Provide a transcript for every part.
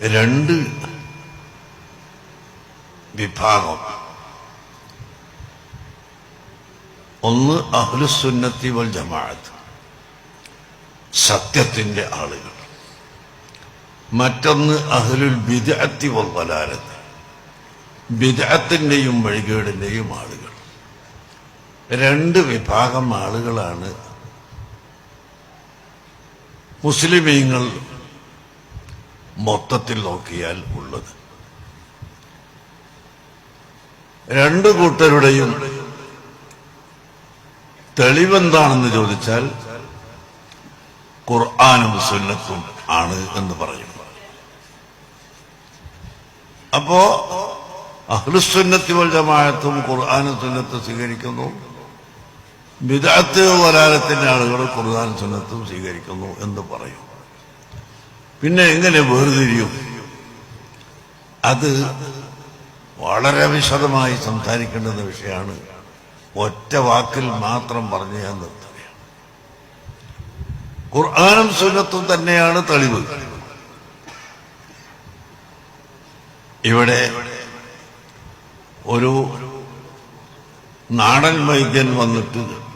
രണ്ട് വിഭാഗം. ഒന്ന് അഹ്ലുസുന്നത്തി വൽ ജമാഅത്ത് സത്യത്തിന്റെ ആളുകൾ. മറ്റൊന്ന് അഹ്ലുൽ ബിദഅത്തി വൽ വലാലത്ത് ബിദഅത്തിന്റെയും വഴികേടിന്റെയും ആളുകൾ. രണ്ട് വിഭാഗം ആളുകളാണ് മുസ്ലിമീങ്ങൾ മൊത്തത്തിൽ നോക്കിയാൽ ഉള്ളത്. രണ്ടു കൂട്ടരുടെയും തെളിവെന്താണെന്ന് ചോദിച്ചാൽ ഖുർആാനും സുന്നത്തും ആണ് എന്ന് പറയും. അപ്പോ അഹ്ലുസുന്നത്തി ജമാഅത്തും ഖുർആാനും സുന്നത്തും സ്വീകരിക്കുന്നു. ബിദഅത്ത് വലാലത്തിന്റെ ആളുകൾ ഖുർആാനും സുന്നത്തും സ്വീകരിക്കുന്നു എന്ന് പറയും. പിന്നെ എങ്ങനെ വേർതിരിയും അത് വളരെ വിശദമായി സംസാരിക്കേണ്ടുന്ന വിഷയമാണ്. ഒറ്റ വാക്കിൽ മാത്രം പറഞ്ഞു ഞാൻ നിർത്തുകയാണ്. ഖുർആാനും സുന്നത്തും തന്നെയാണ് തെളിവ്. ഇവിടെ ഒരു നാടൻ വൈദ്യൻ വന്നിട്ട്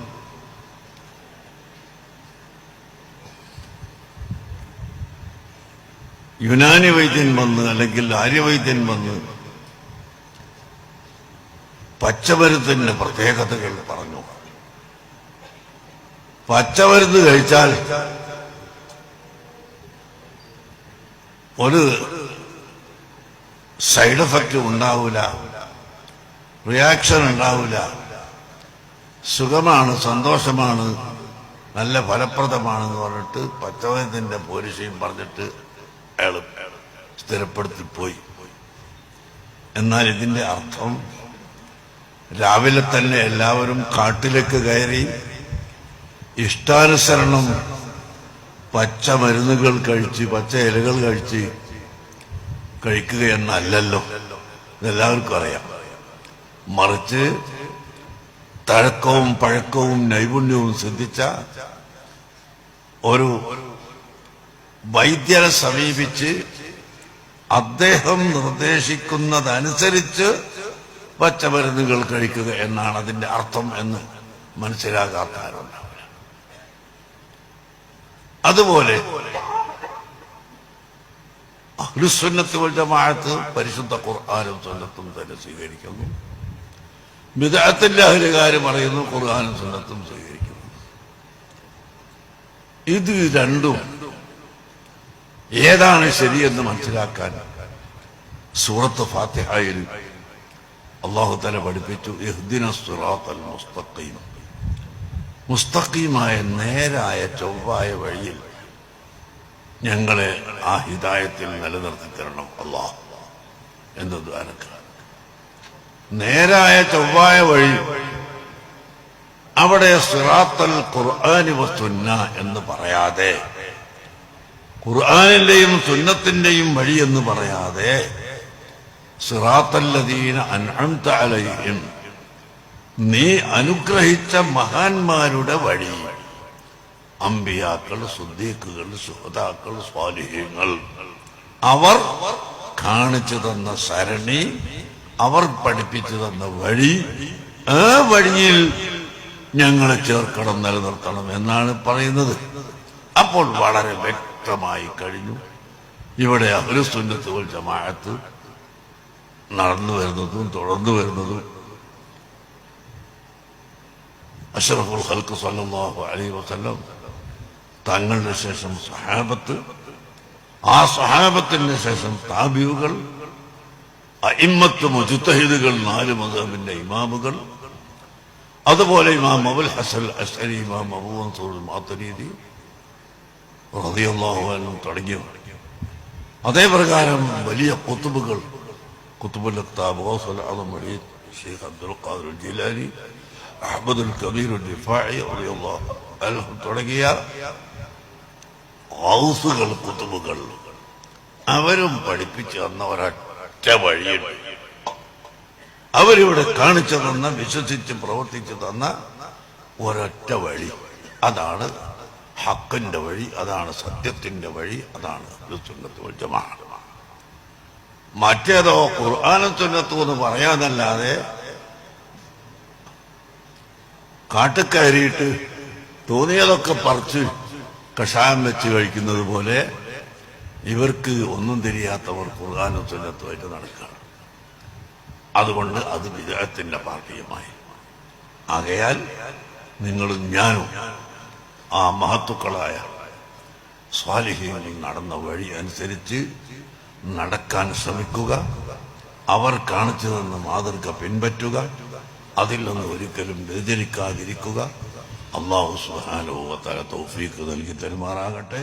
യുനാനി വൈദ്യൻ വന്ന് അല്ലെങ്കിൽ ആര്യവൈദ്യൻ വന്ന് പച്ചമരുന്നിന്റെ പ്രത്യേകതകൾ പറഞ്ഞു. പച്ചമരുന്ന് കഴിച്ചാൽ ഒരു സൈഡ് എഫക്റ്റ് ഉണ്ടാവില്ല റിയാക്ഷൻ ഉണ്ടാവില്ല സുഖമാണ് സന്തോഷമാണ് നല്ല ഫലപ്രദമാണെന്ന് പറഞ്ഞിട്ട് പച്ചമരുന്നിന്റെ പോലീസയും പറഞ്ഞിട്ട് അയാൾ സ്ഥിരപ്പെടുത്തി പോയി. എന്നാൽ ഇതിന്റെ അർത്ഥം രാവിലെ തന്നെ എല്ലാവരും കാട്ടിലേക്ക് കയറി ഇഷ്ടാനുസരണം പച്ച മരുന്നുകൾ കഴിച്ച് പച്ച ഇലകൾ കഴിച്ച് കഴിക്കുകയെന്നല്ലല്ലോ ഇതെല്ലാവർക്കും അറിയാം. മറിച്ച് തഴക്കവും പഴക്കവും നൈപുണ്യവും സിദ്ധിച്ച ഒരു വൈദ്യരെ സമീപിച്ച് അദ്ദേഹം നിർദ്ദേശിക്കുന്നതനുസരിച്ച് പച്ചമരുന്നുകൾ കഴിക്കുക എന്നാണ് അതിന്റെ അർത്ഥം എന്ന് മനസ്സിലാകാത്ത അതുപോലെ അഹ്ലുസുന്നത്ത് ജമാഅത്ത് പരിശുദ്ധ ഖുർആാനും സുന്നത്തും തന്നെ സ്വീകരിക്കുന്നു. മിതത്തിന്റെ അഹലുകാര് പറയുന്നു ഖുർആാനും സുന്നത്തും സ്വീകരിക്കുന്നു. ഇത് രണ്ടും ഏതാണ് ശരിയെന്ന് മനസ്സിലാക്കാൻ സൂറത്ത് ഫാത്തിഹായിൽ അള്ളാഹു തല പഠിപ്പിച്ചു ഇഹ്ദിന മുസ്തഖീം. മുസ്തഖീമായ നേരായ ചൊവ്വായ വഴിയിൽ ഞങ്ങളെ ആ ഹിതായത്തിൽ നിലനിർത്തി തരണം അള്ളാഹ് എന്നത് നേരായ ചൊവ്വായ വഴി അവിടെ സിറാത്തൽ ഖുർആാനി വസുന്ന എന്ന് പറയാതെ ഖുർആാനിന്റെയും സുന്നത്തിന്റെയും വഴി എന്ന് പറയാതെ അൻഅംത അലൈഹിം. നീ അനുഗ്രഹിച്ച മഹാന്മാരുടെ വഴി. അമ്പിയാക്കൾ സുദ്ദീഖുകൾ സുഹതാക്കൾ സ്വാലിഹ്യങ്ങൾ അവർ കാണിച്ചു തന്ന സരണി അവർ പഠിപ്പിച്ചു തന്ന വഴി ആ വഴിയിൽ ഞങ്ങളെ ചേർക്കണം നിലനിർത്തണം എന്നാണ് പറയുന്നത്. അപ്പോൾ വളരെ വ്യക്തമായി കഴിഞ്ഞു. ഇവിടെ ഒരു സുന്നത്തുകൾ ജമാഅത്ത് നടന്നു വരുന്നതും തുടർന്നു വരുന്നതും. അഷറഫുൽ ഹൽക്ക് സല്ലല്ലാഹു അലൈഹി വസല്ലം തങ്ങളുടെ ശേഷം സഹാബത്ത് ആ സഹാബത്തിന് ശേഷം താബിയുകൾ അയിമ്മത്ത് മുജുത്തഹിദുകൾ നാല് മതബിന്റെ ഇമാമുകൾ. അതുപോലെ ഇമാം അബുൽ ഹസൻ അസ്ഹരി ഇമാം അബൂ മൻസൂർ മാത്തരീതി റളിയല്ലാഹു അൻഹു തുടങ്ങിയവർ. അതേ പ്രകാരം വലിയ കുത്തുബുകൾ Ali Sheikh Abdul Qadir Jilani Ahmadul Kabir തുടങ്ങിയ ഗൗസുകൾ കുത്തുബുകൾ അവരും പഠിപ്പിച്ചു തന്ന ഒരൊറ്റ വഴിയുണ്ട്. അവരിവിടെ കാണിച്ചു തന്ന വിശ്വസിച്ച് പ്രവർത്തിച്ചു തന്ന ഒരൊറ്റ വഴി. അതാണ് ഹക്കിന്റെ വഴി അതാണ് സത്യത്തിന്റെ വഴി അതാണ് മറ്റേതോ ഖുർആാനും എന്ന് പറയാന്നല്ലാതെ കാട്ടുകയറിയിട്ട് തോന്നിയതൊക്കെ പറിച്ച് കഷായം വെച്ച് കഴിക്കുന്നത് പോലെ ഇവർക്ക് ഒന്നും തിരിയാത്തവർ ഖുർആാനും സുന്നത്തുമായിട്ട് നടക്കുകയാണ് അതുകൊണ്ട് അത് വിജയത്തിന്റെ പാർട്ടിയുമായി. ആകയാൽ നിങ്ങളും ഞാനും ആ മഹത്തുക്കളായ സ്വാലിഹീങ്ങൾ നടന്ന വഴി അനുസരിച്ച് നടക്കാൻ ശ്രമിക്കുക അവർ കാണിച്ചു തന്ന മാതൃക പിൻപറ്റുക അതിൽ നിന്ന് ഒരിക്കലും വ്യതിരിക്കാതിരിക്കുക അള്ളാഹു സുഹാനോ തല തൗഫീക്ക് നൽകി തെരുമാറാകട്ടെ.